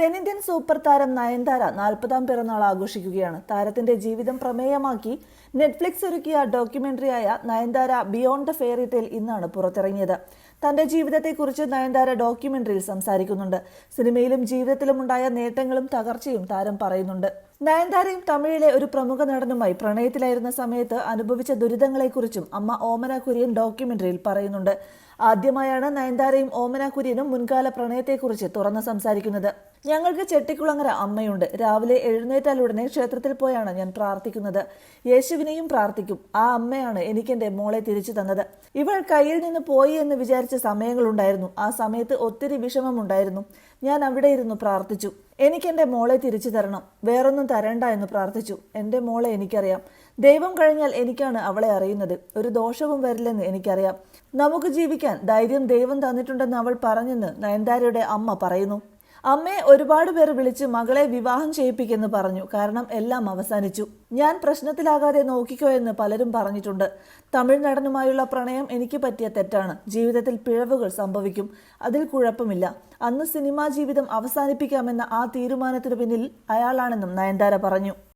തെന്നിന്ത്യൻ സൂപ്പർ താരം നയൻതാര നാൽപ്പതാം പിറന്നാൾ ആഘോഷിക്കുകയാണ്. താരത്തിന്റെ ജീവിതം പ്രമേയമാക്കി നെറ്റ്ഫ്ലിക്സ് ഒരുക്കിയ ഡോക്യുമെന്ററിയായ Nayanthara beyond the fairy tale ഇന്നാണ് പുറത്തിറങ്ങിയത്. തന്റെ ജീവിതത്തെക്കുറിച്ച് നയൻതാര ഡോക്യുമെന്ററിയിൽ സംസാരിക്കുന്നുണ്ട്. സിനിമയിലും ജീവിതത്തിലും ഉണ്ടായ നേട്ടങ്ങളും തകർച്ചയും താരം പറയുന്നുണ്ട്. നയൻതാരയും തമിഴിലെ ഒരു പ്രമുഖ നടനുമായി പ്രണയത്തിലായിരുന്ന സമയത്ത് അനുഭവിച്ച ദുരിതങ്ങളെക്കുറിച്ചും അമ്മ ഓമന കുര്യൻ ഡോക്യുമെന്ററിയിൽ പറയുന്നുണ്ട്. ആദ്യമായാണ് നയൻതാരയും ഓമന കുര്യനും മുൻകാല പ്രണയത്തെക്കുറിച്ച് തുറന്ന് സംസാരിക്കുന്നത്. ഞങ്ങൾക്ക് ചെട്ടിക്കുളങ്ങര അമ്മയുണ്ട്. രാവിലെ എഴുന്നേറ്റാലുടനെ ക്ഷേത്രത്തിൽ പോയാണ് ഞാൻ പ്രാർത്ഥിക്കുന്നത്. യേശുവിനെയും പ്രാർത്ഥിക്കും. ആ അമ്മയാണ് എനിക്ക് എന്റെ മോളെ തിരിച്ചു തന്നത്. ഇവൾ കയ്യിൽ നിന്ന് പോയി എന്ന് വിചാരിച്ച സമയങ്ങളുണ്ടായിരുന്നു. ആ സമയത്ത് ഒത്തിരി വിഷമമുണ്ടായിരുന്നു. ഞാൻ അവിടെ ഇരുന്നു പ്രാർത്ഥിച്ചു. എനിക്ക് എന്റെ മോളെ തിരിച്ചു തരണം. വേറൊന്നും തരണ്ട എന്ന് പ്രാർത്ഥിച്ചു. എന്റെ മോളെ എനിക്കറിയാം. ദൈവം കഴിഞ്ഞാൽ എനിക്കാണ് അവളെ അറിയുന്നത്. ഒരു ദോഷവും വരില്ലെന്ന് എനിക്കറിയാം. നമുക്ക് ജീവിക്കാൻ ധൈര്യം ദൈവം തന്നിട്ടുണ്ടെന്ന് അവൾ പറഞ്ഞെന്ന് നയൻതാരയുടെ അമ്മ പറയുന്നു. അമ്മയെ ഒരുപാട് പേർ വിളിച്ച് മകളെ വിവാഹം ചെയ്യിപ്പിക്കെന്ന് പറഞ്ഞു. കാരണം എല്ലാം അവസാനിച്ചു. ഞാൻ പ്രശ്നത്തിലാകാതെ നോക്കിക്കോ എന്ന് പലരും പറഞ്ഞിട്ടുണ്ട്. തമിഴ് നടനുമായുള്ള പ്രണയം എനിക്ക് പറ്റിയ തെറ്റാണ്. ജീവിതത്തിൽ പിഴവുകൾ സംഭവിക്കും. അതിൽ കുഴപ്പമില്ല. അന്ന് സിനിമാ ജീവിതം അവസാനിപ്പിക്കാമെന്ന ആ തീരുമാനത്തിനു പിന്നിൽ അയാളാണെന്നും നയൻതാര പറഞ്ഞു.